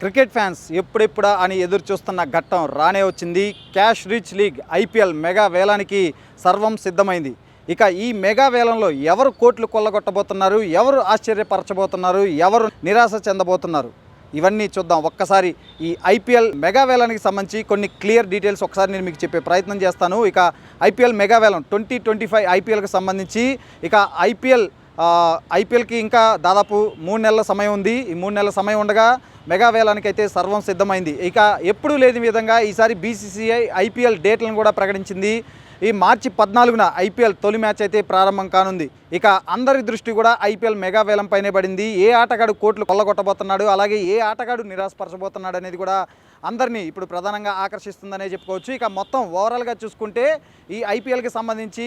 Cricket fans ఎప్పుడెప్పుడా అని ఎదురు చూస్తున్న ఘట్టం రానే వచ్చింది. Cash rich league IPL mega వేలానికి సర్వం సిద్ధమైంది. ఇక ఈ మెగా వేలంలో ఎవరు కోట్లు కొల్లగొట్టబోతున్నారు ఎవరు ఆశ్చర్యపరచబోతున్నారు ఎవరు నిరాశ చెందబోతున్నారు? ఇవన్నీ చూద్దాం ఒక్కసారి. ఈ ఐపీఎల్ మెగా వేలానికి సంబంధించి కొన్ని క్లియర్ డీటెయిల్స్ ఒకసారి నేను మీకు చెప్పే ప్రయత్నం చేస్తాను. ఇక ఐపీఎల్ మెగా వేలం ట్వంటీ ట్వంటీ ఫైవ్ ఐపీఎల్కి సంబంధించి ఇక ఐపీఎల్ ఐపీఎల్కి ఇంకా దాదాపు మూడు నెలల సమయం ఉంది. ఈ మూడు నెలల సమయం ఉండగా మెగా వేలానికి అయితే సర్వం సిద్ధమైంది. ఇక ఎప్పుడూ లేని విధంగా ఈసారి బీసీసీఐ ఐపీఎల్ డేట్లను కూడా ప్రకటించింది. ఈ మార్చి పద్నాలుగున ఐపీఎల్ తొలి మ్యాచ్ అయితే ప్రారంభం కానుంది. ఇక అందరి దృష్టి కూడా ఐపీఎల్ మెగా వేలం పడింది. ఏ ఆటగాడు కోట్లు కొల్లగొట్టబోతున్నాడు అలాగే ఏ ఆటగాడు నిరాశపరచబోతున్నాడు అనేది కూడా అందరినీ ఇప్పుడు ప్రధానంగా ఆకర్షిస్తుందనే చెప్పుకోవచ్చు. ఇక మొత్తం ఓవరాల్గా చూసుకుంటే ఈ ఐపీఎల్కి సంబంధించి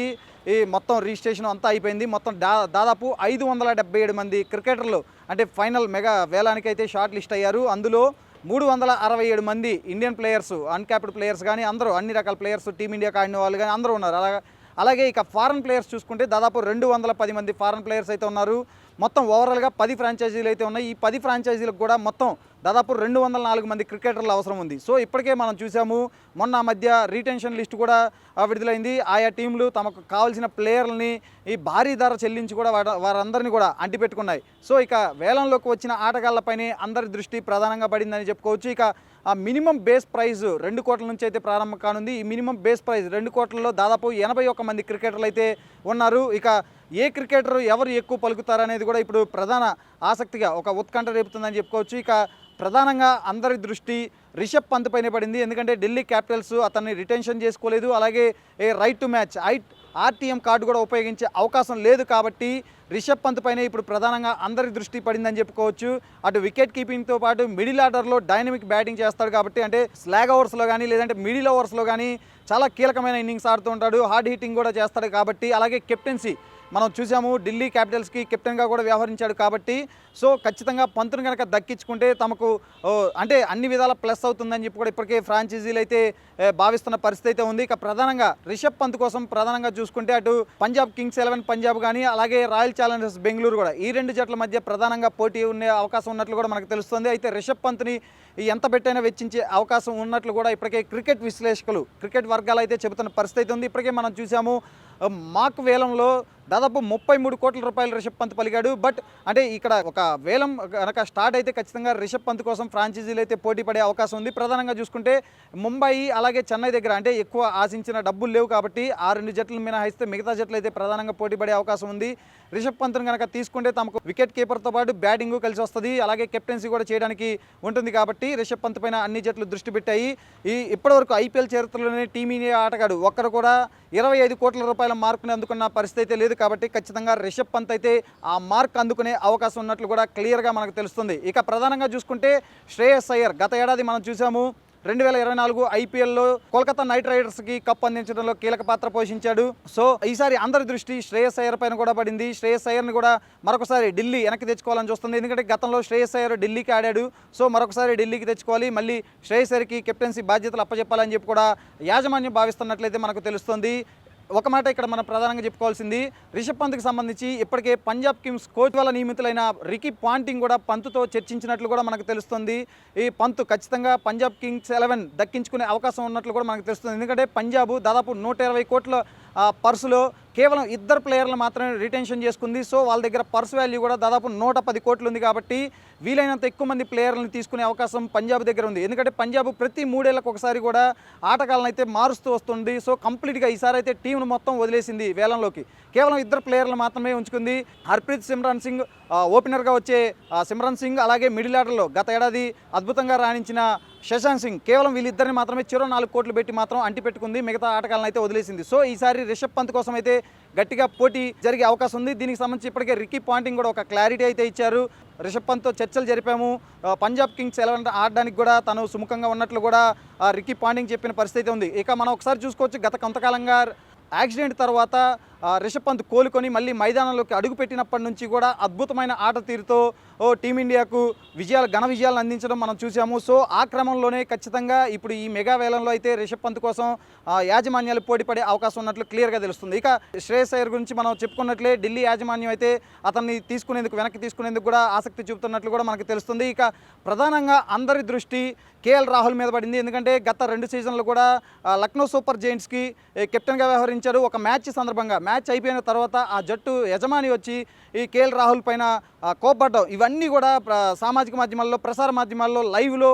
ఈ మొత్తం రిజిస్ట్రేషన్ అంతా అయిపోయింది. మొత్తం దా దాదాపు ఐదు వందల డెబ్బై ఏడు మంది క్రికెటర్లు అంటే ఫైనల్ మెగా వేలానికైతే షార్ట్ లిస్ట్ అయ్యారు. అందులో మూడు వందల అరవై ఏడు మంది ఇండియన్ ప్లేయర్స్ అన్క్యాప్డ్ ప్లేయర్స్ కానీ అందరూ అన్ని రకాల ప్లేయర్స్ టీమిండియాకి ఆడిన వాళ్ళు కానీ అందరూ ఉన్నారు. అలాగే అలాగే ఇక ఫారెన్ ప్లేయర్స్ చూసుకుంటే దాదాపు రెండు వందల పది మంది ఫారెన్ ప్లేయర్స్ అయితే ఉన్నారు. మొత్తం ఓవరాల్గా పది ఫ్రాంచైజీలు అయితే ఉన్నాయి. ఈ పది ఫ్రాంచైజీలకు కూడా మొత్తం దాదాపు రెండు వందల నాలుగు మంది క్రికెటర్లు అవసరం ఉంది. సో ఇప్పటికే మనం చూసాము మొన్న మధ్య రీటెన్షన్ లిస్ట్ కూడా విడుదలైంది. ఆయా టీంలు తమకు కావాల్సిన ప్లేయర్లని ఈ భారీ ధర చెల్లించి కూడా వారందరినీ కూడా అంటిపెట్టుకున్నాయి. సో ఇక వేలంలోకి వచ్చిన ఆటగాళ్ళపైనే అందరి దృష్టి ప్రధానంగా పడిందని చెప్పుకోవచ్చు. ఇక ఆ మినిమం బేస్ ప్రైజ్ రెండు కోట్ల నుంచి అయితే ప్రారంభం కానుంది. ఈ మినిమం బేస్ ప్రైజ్ రెండు కోట్లలో దాదాపు ఎనభై ఒక్క మంది క్రికెటర్లు అయితే ఉన్నారు. ఇక ఏ క్రికెటర్ ఎవరు ఎక్కువ పలుకుతారనేది కూడా ఇప్పుడు ప్రధాన ఆసక్తిగా ఒక ఉత్కంఠ రేపుతుందని చెప్పుకోవచ్చు. ఇక ప్రధానంగా అందరి దృష్టి రిషబ్ పంత్ పైన పడింది. ఎందుకంటే ఢిల్లీ క్యాపిటల్స్ అతన్ని రిటెన్షన్ చేసుకోలేదు. అలాగే ఏ రైట్ టు మ్యాచ్ ఐట్ ఆర్టీఎం కార్డు కూడా ఉపయోగించే అవకాశం లేదు కాబట్టి రిషబ్ పంత్ పైన ఇప్పుడు ప్రధానంగా అందరి దృష్టి పడిందని చెప్పుకోవచ్చు. అటు వికెట్ కీపింగ్తో పాటు మిడిల్ ఆర్డర్లో డైనమిక్ బ్యాటింగ్ చేస్తాడు కాబట్టి అంటే స్లాగ్ ఓవర్స్లో కానీ లేదంటే మిడిల్ ఓవర్స్లో కానీ చాలా కీలకమైన ఇన్నింగ్స్ ఆడుతూ ఉంటాడు. హార్డ్ హిట్టింగ్ కూడా చేస్తాడు కాబట్టి అలాగే కెప్టెన్సీ మనం చూసాము ఢిల్లీ క్యాపిటల్స్కి కెప్టెన్గా కూడా వ్యవహరించాడు కాబట్టి సో ఖచ్చితంగా పంతును కనుక దక్కించుకుంటే తమకు అంటే అన్ని విధాల ప్లస్ అవుతుందని చెప్పి కూడా ఇప్పటికే ఫ్రాంచైజీలు అయితే భావిస్తున్న పరిస్థితి అయితే ఉంది. ఇక ప్రధానంగా రిషబ్ పంత్ కోసం ప్రధానంగా చూసుకుంటే అటు పంజాబ్ కింగ్స్ ఎలెవెన్ పంజాబ్ కానీ అలాగే రాయల్ ఛాలెంజర్స్ బెంగళూరు కూడా ఈ రెండు జట్ల మధ్య ప్రధానంగా పోటీ ఉండే అవకాశం ఉన్నట్లు కూడా మనకు తెలుస్తుంది. అయితే రిషబ్ పంత్ని ఎంత పెట్టైనా వెచ్చించే అవకాశం ఉన్నట్లు కూడా ఇప్పటికే క్రికెట్ విశ్లేషకులు క్రికెట్ వర్గాలు అయితే చెబుతున్న పరిస్థితి అయితే ఉంది. ఇప్పటికే మనం చూసాము మాక్ వేలంలో దాదాపు ముప్పై మూడు కోట్ల రూపాయలు రిషబ్ పంత్ పలిగాడు బట్ అంటే ఇక్కడ ఒక వేలం కనుక స్టార్ట్ అయితే ఖచ్చితంగా రిషబ్ పంత్ కోసం ఫ్రాంచైజీలు అయితే పోటీ పడే అవకాశం ఉంది. ప్రధానంగా చూసుకుంటే ముంబై అలాగే చెన్నై దగ్గర అంటే ఎక్కువ ఆశించిన డబ్బులు లేవు కాబట్టి ఆ రెండు జట్లు మినహాయిస్తే మిగతా జట్లు అయితే ప్రధానంగా పోటీ పడే అవకాశం ఉంది. రిషబ్ పంత్ను కనుక తీసుకుంటే తమకు వికెట్ కీపర్తో పాటు బ్యాటింగ్ కలిసి వస్తుంది. అలాగే కెప్టెన్సీ కూడా చేయడానికి ఉంటుంది కాబట్టి రిషబ్ పంత్ పైన అన్ని జట్లు దృష్టి పెట్టాయి. ఈ ఇప్పటివరకు ఐపీఎల్ చరిత్రలోనే టీమిండియా ఆటగాడు ఒక్కరు కూడా ఇరవై ఐదు కోట్ల రూపాయల మార్కుని అందుకున్న పరిస్థితి అయితే లేదు కాబట్టి ఖచ్చితంగా రిషబ్ పంత్ అయితే ఆ మార్క్ అందుకునే అవకాశం ఉన్నట్లు కూడా క్లియర్గా మనకు తెలుస్తుంది. ఇక ప్రధానంగా చూసుకుంటే శ్రేయస్ అయ్యర్ గత ఏడాది మనం చూసాము రెండు వేల ఇరవై నాలుగు ఐపీఎల్లో కోల్కతా నైట్ రైడర్స్కి కప్ అందించడంలో కీలక పాత్ర పోషించాడు. సో ఈసారి అందరి దృష్టి శ్రేయస్ అయ్యర్ పైన కూడా పడింది. శ్రేయస్ అయ్యర్ని కూడా మరొకసారి ఢిల్లీ వెనక్కి తెచ్చుకోవాలని చూస్తుంది. ఎందుకంటే గతంలో శ్రేయస్ అయ్యర్ ఢిల్లీకి ఆడాడు. సో మరొకసారి ఢిల్లీకి తెచ్చుకోవాలి. మళ్ళీ శ్రేయస్ అయ్యర్కి కెప్టెన్సీ బాధ్యతలు అప్పచెప్పాలని చెప్పి కూడా యాజమాన్యం భావిస్తున్నట్లయితే మనకు తెలుస్తుంది. ఒక మాట ఇక్కడ మనం ప్రధానంగా చెప్పుకోవాల్సింది రిషబ్ పంత్కి సంబంధించి ఇప్పటికే పంజాబ్ కింగ్స్ కోచ్ వల్ల నియమితులైన రికీ పాంటింగ్ కూడా పంత్తో చర్చించినట్లు కూడా మనకు తెలుస్తుంది. ఈ పంత్ ఖచ్చితంగా పంజాబ్ కింగ్స్ ఎలెవెన్ దక్కించుకునే అవకాశం ఉన్నట్లు కూడా మనకు తెలుస్తుంది. ఎందుకంటే పంజాబ్ దాదాపు నూట ఇరవై కోట్ల పర్సులో కేవలం ఇద్దరు ప్లేయర్లు మాత్రమే రిటెన్షన్ చేసుకుంది. సో వాళ్ళ దగ్గర పర్స్ వాల్యూ కూడా దాదాపు నూట పది కోట్లు ఉంది కాబట్టి వీలైనంత ఎక్కువ మంది ప్లేయర్లను తీసుకునే అవకాశం పంజాబ్ దగ్గర ఉంది. ఎందుకంటే పంజాబ్ ప్రతి మూడేళ్ళకు ఒకసారి కూడా ఆటగాళ్ళని అయితే మారుస్తూ వస్తుంది. సో కంప్లీట్గా ఈసారి అయితే టీంను మొత్తం వదిలేసింది వేలంలోకి. కేవలం ఇద్దరు ప్లేయర్లు మాత్రమే ఉంచుకుంది. హర్ప్రీత్ సిమ్రాన్ సింగ్ ఓపెనర్గా వచ్చే సిమ్రాన్ సింగ్ అలాగే మిడిల్ ఆర్డర్లో గత ఏడాది అద్భుతంగా రాణించిన శశాంక్ సింగ్ కేవలం వీళ్ళిద్దరిని మాత్రమే చిరో నాలుగు కోట్లు పెట్టి మాత్రం అంటిపెట్టుకుంది. మిగతా ఆటగాళ్ళని అయితే వదిలేసింది. సో ఈసారి రిషబ్ పంత్ కోసం అయితే గట్టిగా పోటీ జరిగే అవకాశం ఉంది. దీనికి సంబంధించి ఇప్పటికే రికీ పాయింటింగ్ కూడా ఒక క్లారిటీ అయితే ఇచ్చారు. రిషబ్ పంత్తో చర్చలు జరిపాము. పంజాబ్ కింగ్స్ ఎలెవెన్ ఆడడానికి కూడా తను సుముఖంగా ఉన్నట్లు కూడా ఆ, రిక్కీ పాయింటింగ్ చెప్పిన పరిస్థితి ఉంది. ఇక మనం ఒకసారి చూసుకోవచ్చు గత కొంతకాలంగా యాక్సిడెంట్ తర్వాత రిషబ్ పంత్ కోలుకొని మళ్ళీ మైదానంలోకి అడుగుపెట్టినప్పటి నుంచి కూడా అద్భుతమైన ఆట తీరుతో ఓ టీమిండియాకు విజయాలు ఘన విజయాలు అందించడం మనం చూసాము సో ఆ క్రమంలోనే ఖచ్చితంగా ఇప్పుడు ఈ మెగా వేలంలో అయితే రిషబ్ పంత్ కోసం యాజమాన్యాలు పోటీపడే అవకాశం ఉన్నట్లు క్లియర్గా తెలుస్తుంది. ఇక శ్రేయస్ అయ్యర్ గురించి మనం చెప్పుకున్నట్లే ఢిల్లీ యాజమాన్యం అయితే అతన్ని తీసుకునేందుకు వెనక్కి తీసుకునేందుకు కూడా ఆసక్తి చూపుతున్నట్లు కూడా మనకు తెలుస్తుంది. ఇక ప్రధానంగా అందరి దృష్టి కేఎల్ రాహుల్ మీద పడింది. ఎందుకంటే గత రెండు సీజన్లు కూడా లక్నో సూపర్ జైంట్స్కి కెప్టెన్గా వ్యవహరించారు ఒక మ్యాచ్ సందర్భంగా మ్యాచ్ అయిపోయిన తర్వాత ఆ జట్టు యజమాని వచ్చి ఈ కేఎల్ రాహుల్ పైన ఆ, కోప్పడ్డం. ఇవన్నీ కూడా సామాజిక మాధ్యమాల్లో ప్రసార మాధ్యమాల్లో లైవ్లో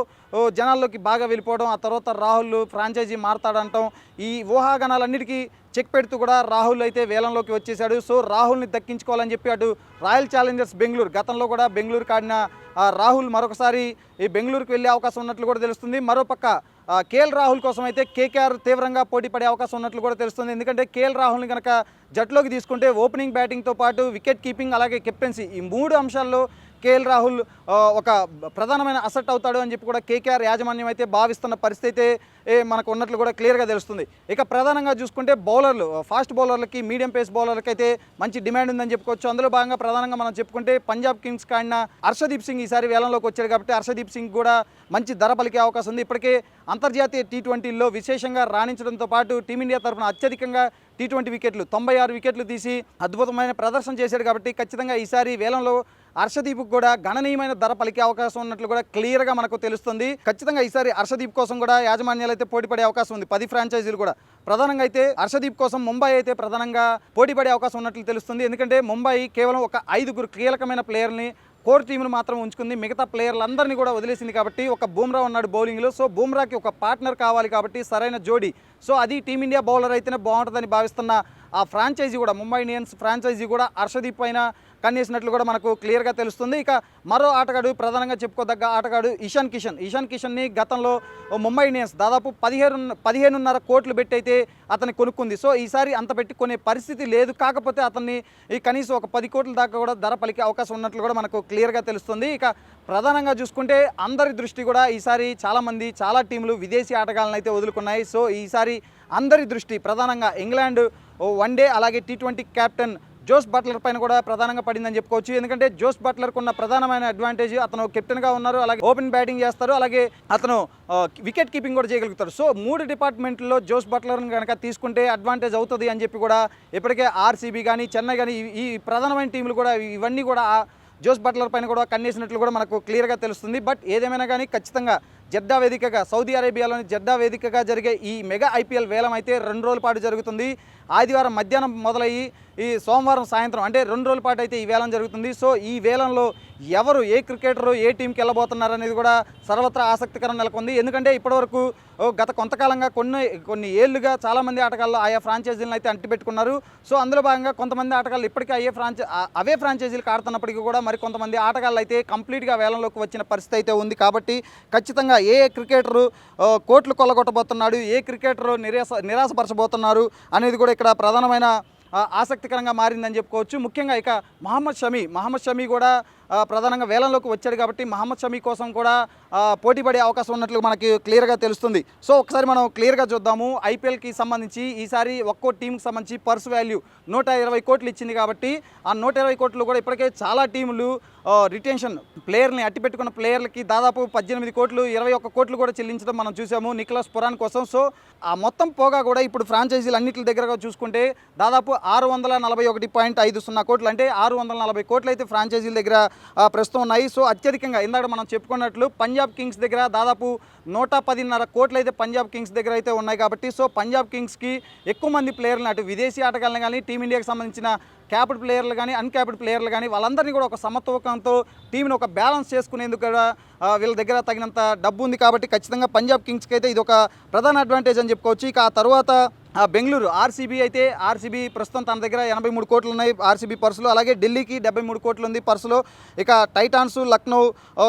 జనాల్లోకి బాగా వెళ్ళిపోవడం ఆ తర్వాత రాహుల్ ఫ్రాంచైజీ మారతాడంటాం. ఈ ఊహాగానాలన్నిటికీ చెక్ పెడుతూ కూడా రాహుల్ అయితే వేలంలోకి వచ్చేసాడు సో రాహుల్ని దక్కించుకోవాలని చెప్పి అటు రాయల్ ఛాలెంజర్స్ బెంగళూరు గతంలో కూడా బెంగళూరు ఆడిన రాహుల్ మరొకసారి ఈ బెంగళూరుకు వెళ్ళే అవకాశం ఉన్నట్లు కూడా తెలుస్తుంది. మరోపక్క కేఎల్ రాహుల్ కోసం అయితే కేకేఆర్ తీవ్రంగా పోటీ పడే అవకాశం ఉన్నట్లు కూడా తెలుస్తుంది. ఎందుకంటే కేఎల్ రాహుల్ని కనుక జట్టులోకి తీసుకుంటే ఓపెనింగ్ బ్యాటింగ్తో పాటు వికెట్ కీపింగ్ అలాగే కెప్టెన్సీ ఈ మూడు అంశాల్లో కేఎల్ రాహుల్ ఒక ప్రధానమైన అసెట్ అవుతాడు అని చెప్పి కూడా కేకేఆర్ యాజమాన్యం అయితే భావిస్తున్న పరిస్థితి అయితే మనకు ఉన్నట్లు కూడా క్లియర్గా తెలుస్తుంది. ఇక ప్రధానంగా చూసుకుంటే బౌలర్లు ఫాస్ట్ బౌలర్లకి మీడియం పేస్ బౌలర్లకి అయితే మంచి డిమాండ్ ఉందని చెప్పుకోవచ్చు. అందులో భాగంగా ప్రధానంగా మనం చెప్పుకుంటే పంజాబ్ కింగ్స్ కాడిన హర్షదీప్ సింగ్ ఈసారి వేలంలోకి వచ్చాడు కాబట్టి హర్షదీప్ సింగ్ కూడా మంచి ధర పలికే అవకాశం ఉంది. ఇప్పటికే అంతర్జాతీయ టీ ట్వంటీల్లో విశేషంగా రాణించడంతో పాటు టీమిండియా తరఫున అత్యధికంగా టీ ట్వంటీ వికెట్లు తొంభై ఆరు వికెట్లు తీసి అద్భుతమైన ప్రదర్శన చేశాడు కాబట్టి ఖచ్చితంగా ఈసారి వేలంలో హర్షదీప్ కూడా గణనీయమైన ధర పలికే అవకాశం ఉన్నట్లు కూడా క్లియర్గా మనకు తెలుస్తుంది. ఖచ్చితంగా ఈసారి హర్షదీప్ కోసం కూడా యాజమాన్యాలు అయితే పోటీపడే అవకాశం ఉంది. పది ఫ్రాంచైజీలు కూడా. ప్రధానంగా అయితే హర్షదీప్ కోసం ముంబై అయితే ప్రధానంగా పోటీ పడే అవకాశం ఉన్నట్లు తెలుస్తుంది. ఎందుకంటే ముంబై కేవలం ఒక ఐదుగురు కీలకమైన ప్లేయర్ని కోర్ టీంను మాత్రం ఉంచుకుంది. మిగతా ప్లేయర్లందరినీ కూడా వదిలేసింది కాబట్టి ఒక బూమ్రా ఉన్నాడు బౌలింగ్లో. సో బూమ్రాకి ఒక పార్ట్నర్ కావాలి కాబట్టి సరైన జోడీ. సో అది టీమిండియా బౌలర్ అయితేనే బాగుంటుందని భావిస్తున్న ఆ ఫ్రాంచైజీ కూడా ముంబై ఇండియన్స్ ఫ్రాంచైజీ కూడా హర్షదీప్ పైన కన్నేసినట్లు కూడా మనకు క్లియర్గా తెలుస్తుంది. ఇక మరో ఆటగాడు ప్రధానంగా చెప్పుకోదగ్గ ఆటగాడు ఇషాన్ కిషన్. ఇషాన్ కిషన్ని గతంలో ముంబై ఇండియన్స్ దాదాపు పదిహేను పదిహేనున్నర కోట్లు పెట్టి అయితే అతన్ని కొనుక్కుంది. సో ఈసారి అంత పెట్టి కొనే పరిస్థితి లేదు. కాకపోతే అతన్ని ఈ కనీసం ఒక పది కోట్ల దాకా కూడా ధర పలికే అవకాశం ఉన్నట్లు కూడా మనకు క్లియర్గా తెలుస్తుంది. ఇక ప్రధానంగా చూసుకుంటే అందరి దృష్టి కూడా ఈసారి చాలామంది చాలా టీంలు విదేశీ ఆటగాళ్ళని అయితే వదులుకున్నాయి. సో ఈసారి అందరి దృష్టి ప్రధానంగా ఇంగ్లాండ్ వన్ డే అలాగే T twenty captain Jos Buttler పైన కూడా ప్రధానంగా పడిందని చెప్పుకోవచ్చు. ఎందుకంటే జోస్ బట్లర్కు ఉన్న ప్రధానమైన అడ్వాంటేజ్ అతను కెప్టెన్గా ఉన్నారు అలాగే ఓపెన్ బ్యాటింగ్ చేస్తారు అలాగే అతను వికెట్ కీపింగ్ కూడా చేయగలుగుతారు సో మూడు డిపార్ట్మెంట్లో జోస్ బట్లర్ని కనుక తీసుకుంటే అడ్వాంటేజ్ అవుతుంది అని చెప్పి కూడా ఇప్పటికే ఆర్సీబీ కానీ చెన్నై కానీ ఈ- ప్రధానమైన టీంలు కూడా ఇవన్నీ కూడా జోస్ బట్లర్ పైన కూడా కన్నేసినట్లు కూడా మనకు క్లియర్గా తెలుస్తుంది. బట్ ఏదేమైనా కానీ ఖచ్చితంగా జెడ్డా వేదికగా సౌదీ అరేబియాలోని జెడ్డా వేదికగా జరిగే ఈ మెగా ఐపీఎల్ వేలం అయితే రెండు రోజుల పాటు జరుగుతుంది. ఆదివారం మధ్యాహ్నం మొదలయ్యి ఈ సోమవారం సాయంత్రం అంటే రెండు రోజుల పాటు అయితే ఈ వేలం జరుగుతుంది. సో ఈ వేలంలో ఎవరు ఏ క్రికెటరు ఏ టీంకి వెళ్ళబోతున్నారు అనేది కూడా సర్వత్రా ఆసక్తికరం నెలకొంది. ఎందుకంటే ఇప్పటివరకు ఓ, గత కొంతకాలంగా కొన్ని కొన్ని ఏళ్ళుగా చాలామంది ఆటగాళ్ళు ఆయా ఫ్రాంచైజీలను అయితే అంటిపెట్టుకున్నారు. సో అందులో భాగంగా కొంతమంది ఆటగాళ్ళు ఇప్పటికీ అయ్యే ఫ్రాంచై అవే ఫ్రాంచైజీలకు ఆడుతున్నప్పటికీ కూడా మరి కొంతమంది ఆటగాళ్ళు అయితే కంప్లీట్గా వేలంలోకి వచ్చిన పరిస్థితి అయితే ఉంది. కాబట్టి ఖచ్చితంగా ఏ క్రికెటరు కోట్లు కొల్లగొట్టబోతున్నాడు ఏ క్రికెటరు నిరాశ నిరాశపరచబోతున్నారు అనేది కూడా ఇక్కడ ప్రధానమైన ఆసక్తికరంగా మారిందని చెప్పుకోవచ్చు. ముఖ్యంగా ఇక మహమ్మద్ షమీ మహమ్మద్ షమీ కూడా ప్రధానంగా వేలంలోకి వచ్చాడు కాబట్టి మహమ్మద్ షమీ కోసం కూడా పోటీపడే పోటీ పడే అవకాశం ఉన్నట్లు మనకి క్లియర్గా తెలుస్తుంది. సో ఒకసారి మనం క్లియర్గా చూద్దాము. ఐపీఎల్కి సంబంధించి ఈసారి ఒక్కో టీంకి సంబంధించి పర్స్ వాల్యూ నూట ఇరవై కోట్లు ఇచ్చింది కాబట్టి ఆ నూట ఇరవై కోట్లు కూడా ఇప్పటికే చాలా టీములు రిటెన్షన్ ప్లేయర్ని అట్టిపెట్టుకున్న ప్లేయర్లకి దాదాపు పద్దెనిమిది కోట్లు ఇరవై ఒక్క కోట్లు కూడా చెల్లించడం మనం చూసాము నిక్లస్ పురాన్ కోసం. సో ఆ మొత్తం పోగా కూడా ఇప్పుడు ఫ్రాంచైజీలు అన్నింటి దగ్గరగా చూసుకుంటే దాదాపు ఆరు వందల నలభై ఒకటి పాయింట్ ఐదు సున్నా కోట్లు అంటే ఆరు వందల నలభై కోట్లు అయితే ఫ్రాంచైజీల దగ్గర ప్రస్తుతం ఉన్నాయి సో అత్యధికంగా ఇందాక మనం చెప్పుకున్నట్లు పంజాబ్ కింగ్స్ దగ్గర దాదాపు నూట పదిన్నర కోట్లు అయితే పంజాబ్ కింగ్స్ దగ్గర అయితే ఉన్నాయి కాబట్టి సో పంజాబ్ కింగ్స్కి ఎక్కువ మంది ప్లేయర్లు అటు విదేశీ ఆటగాళ్ళని కానీ టీమిండియాకి సంబంధించిన క్యాప్డ్ ప్లేయర్లు కానీ అన్క్యాప్డ్ ప్లేయర్లు కానీ వాళ్ళందరినీ కూడా ఒక సమత్వకంతో టీంని ఒక బ్యాలెన్స్ చేసుకునేందుకు కూడా వీళ్ళ దగ్గర తగినంత డబ్బు ఉంది కాబట్టి ఖచ్చితంగా పంజాబ్ కింగ్స్కి అయితే ఇది ఒక ప్రధాన అడ్వాంటేజ్ అని చెప్పుకోవచ్చు. ఇక ఆ తర్వాత బెంగళూరు ఆర్సీబీ అయితే ఆర్సీబీ ప్రస్తుతం తన దగ్గర ఎనభై మూడు కోట్లు ఉన్నాయి ఆర్సీబీ పర్సులో. అలాగే ఢిల్లీకి డెబ్బై మూడు కోట్లు ఉంది పర్సులో. ఇక టైటాన్స్ లక్నో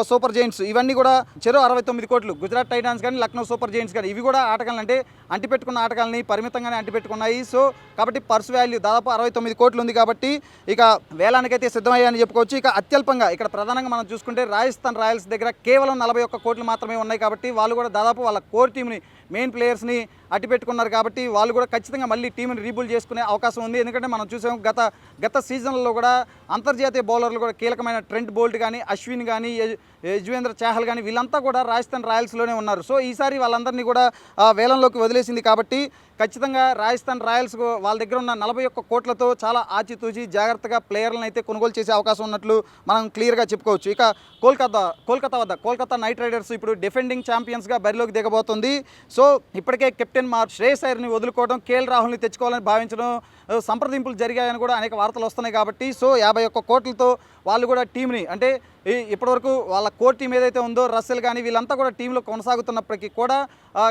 సూపర్ జైంట్స్ ఇవన్నీ కూడా చెరో అరవై తొమ్మిది కోట్లు. గుజరాత్ టైటాన్స్ కానీ లక్నో సూపర్ జైంట్స్ కానీ ఇవి కూడా ఆటగాళ్ళు అంటే అంటిపెట్టుకున్న ఆటగాళ్ళని పరిమితంగానే అంటిపెట్టుకున్నాయి. సో కాబట్టి పర్స్ వాల్యూ దాదాపు అరవై తొమ్మిది కోట్లు ఉంది కాబట్టి ఇక వేలానికైతే సిద్ధమయ్యాయని చెప్పుకోవచ్చు. ఇక అత్యల్పంగా ఇక్కడ ప్రధానంగా మనం చూసుకుంటే రాజస్థాన్ రాయల్స్ దగ్గర కేవలం నలభై ఒక్క కోట్లు మాత్రమే ఉన్నాయి కాబట్టి వాళ్ళు కూడా దాదాపు వాళ్ళ కోర్ టీంని మెయిన్ ప్లేయర్స్ని అట్టి పెట్టుకున్నారు కాబట్టి వాళ్ళు కూడా ఖచ్చితంగా మళ్ళీ టీంని రీబుల్ చేసుకునే అవకాశం ఉంది. ఎందుకంటే మనం చూసాం గత గత సీజన్లో కూడా అంతర్జాతీయ బౌలర్లు కూడా కీలకమైన ట్రెంట్ బోల్ట్ కానీ అశ్విన్ కానీ యజ్వేంద్ర చాహల్ కానీ వీళ్ళంతా కూడా రాజస్థాన్ రాయల్స్లోనే ఉన్నారు. సో ఈసారి వాళ్ళందరినీ కూడా వేలంలోకి వదిలేసింది కాబట్టి ఖచ్చితంగా రాజస్థాన్ రాయల్స్ వాళ్ళ దగ్గర ఉన్న నలభై ఒక్క కోట్లతో చాలా ఆచితూచి జాగ్రత్తగా ప్లేయర్లను అయితే కొనుగోలు చేసే అవకాశం ఉన్నట్లు మనం క్లియర్గా చెప్పుకోవచ్చు. ఇక కోల్కతా కోల్కతా వద్ద కోల్కతా నైట్ రైడర్స్ ఇప్పుడు డిఫెండింగ్ ఛాంపియన్స్గా బరిలోకి దిగబోతుంది. సో ఇప్పటికే కెప్టెన్ మార్ శ్రేయస్ అయ్యర్ని వదులుకోవడం కేఎల్ రాహుల్ని తెచ్చుకోవాలని భావించడం సంప్రదింపులు జరిగాయని కూడా అనేక వార్తలు వస్తున్నాయి కాబట్టి సో యాభై ఒక్క కోట్లతో వాళ్ళు కూడా టీంని అంటే ఇప్పటివరకు వాళ్ళ కోర్ టీం ఏదైతే ఉందో రస్సెల్ కానీ వీళ్ళంతా కూడా టీంలో కొనసాగుతున్నప్పటికీ కూడా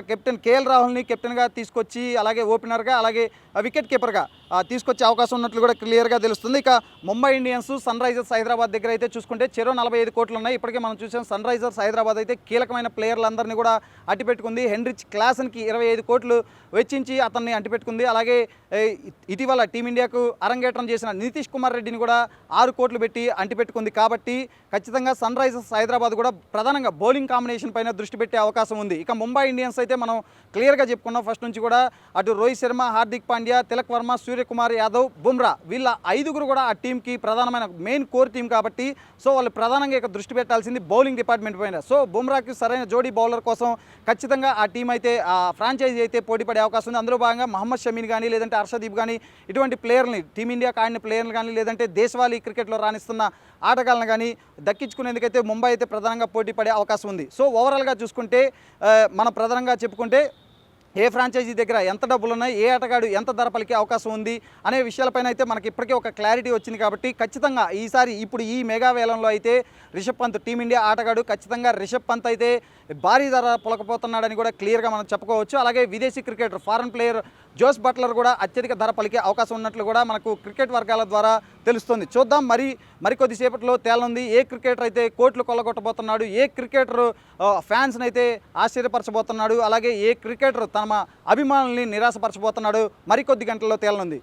కెప్టెన్ కేఎల్ రాహుల్ని కెప్టెన్గా తీసుకొచ్చి అలాగే ఓపెనర్గా అలాగే వికెట్ కీపర్గా తీసుకొచ్చే అవకాశం ఉన్నట్లు కూడా క్లియర్గా తెలుస్తుంది. ఇక Mumbai Indians Sun Risers Hyderabad దగ్గర అయితే చూసుకుంటే చెరో నలభై ఐదు కోట్లు ఉన్నాయి ఇప్పటికే మనం చూసాం సన్ రైజర్స్ హైదరాబాద్ అయితే కీలకమైన ప్లేయర్లందరినీ కూడా అట్టిపెట్టుకుంది హెన్రిచ్ క్లాసన్కి ఇరవై ఐదు కోట్లు వెచ్చించి అతన్ని అంటిపెట్టుకుంది. అలాగే ఇటీవల టీమిండియాకు అరంగేట్రం చేసిన నితీష్ కుమార్ రెడ్డిని కూడా ఆరు కోట్లు పెట్టి అంటిపెట్టుకుంది. కాబట్టి ఖచ్చితంగా సన్ రైజర్స్ హైదరాబాద్ కూడా ప్రధానంగా బౌలింగ్ కాంబినేషన్ పైన దృష్టి పెట్టే అవకాశం ఉంది. ఇక ముంబై ఇండియన్స్ అయితే మనం క్లియర్గా చెప్పుకున్నాం. ఫస్ట్ నుంచి కూడా అటు రోహిత్ శర్మ హార్దిక్ పాండ్యా తిలక్ వర్మ సూర్యకుమార్ యాదవ్ బుమ్రా వీళ్ళ ఐదుగురు కూడా ఆ టీంకి ప్రధానమైన మెయిన్ కోర్ టీం కాబట్టి సో వాళ్ళు ప్రధానంగా ఇక దృష్టి పెట్టాల్సింది బౌలింగ్ డిపార్ట్మెంట్ పైన. సో బుమ్రాకి సరైన జోడీ బౌలర్ కోసం ఖచ్చితంగా ఆ టీం అయితే ఆ ఫ్రాంచైజీ అయితే పోటీ పడే అవకాశం ఉంది. అందులో భాగంగా మహమ్మద్ షమీన్ కానీ లేదంటే హర్షదీప్ కానీ ఇటువంటి ప్లేయర్ని టీమిండియాకి ఆడిన ప్లేయర్లు కానీ లేదంటే దేశవాళీ క్రికెట్లో రాణిస్తున్న ఆటగాళ్ళని కానీ దక్కించుకునేందుకైతే ముంబై అయితే ప్రధానంగా పోటీ పడే అవకాశం ఉంది. సో ఓవరాల్గా చూసుకుంటే మనం ప్రధానంగా చెప్పుకుంటే ఏ ఫ్రాంచైజీ దగ్గర ఎంత డబ్బులు ఉన్నాయి ఏ ఆటగాడు ఎంత ధర పలికే అవకాశం ఉంది అనే విషయాలపైన అయితే మనకి ఇప్పటికే ఒక క్లారిటీ వచ్చింది కాబట్టి ఖచ్చితంగా ఈసారి ఇప్పుడు ఈ మెగా వేలంలో అయితే రిషబ్ పంత్ టీమిండియా ఆటగాడు ఖచ్చితంగా రిషబ్ పంత్ అయితే భారీ ధర పొలకపోతున్నాడని కూడా క్లియర్గా మనం చెప్పుకోవచ్చు. అలాగే విదేశీ cricketer foreign player Jos Buttler కూడా అత్యధిక ధర పలికే అవకాశం ఉన్నట్లు కూడా మనకు క్రికెట్ వర్గాల ద్వారా తెలుస్తుంది. చూద్దాం మరి మరికొద్దిసేపట్లో తేలనుంది. ఏ క్రికెటర్ అయితే కోట్లు కొల్లగొట్టబోతున్నాడు ఏ క్రికెటర్ ఫ్యాన్స్ని అయితే ఆశ్చర్యపరచబోతున్నాడు అలాగే ఏ క్రికెటర్ తమ అభిమానుల్ని నిరాశపరచబోతున్నాడు. మరికొద్ది గంటల్లో తేలనుంది.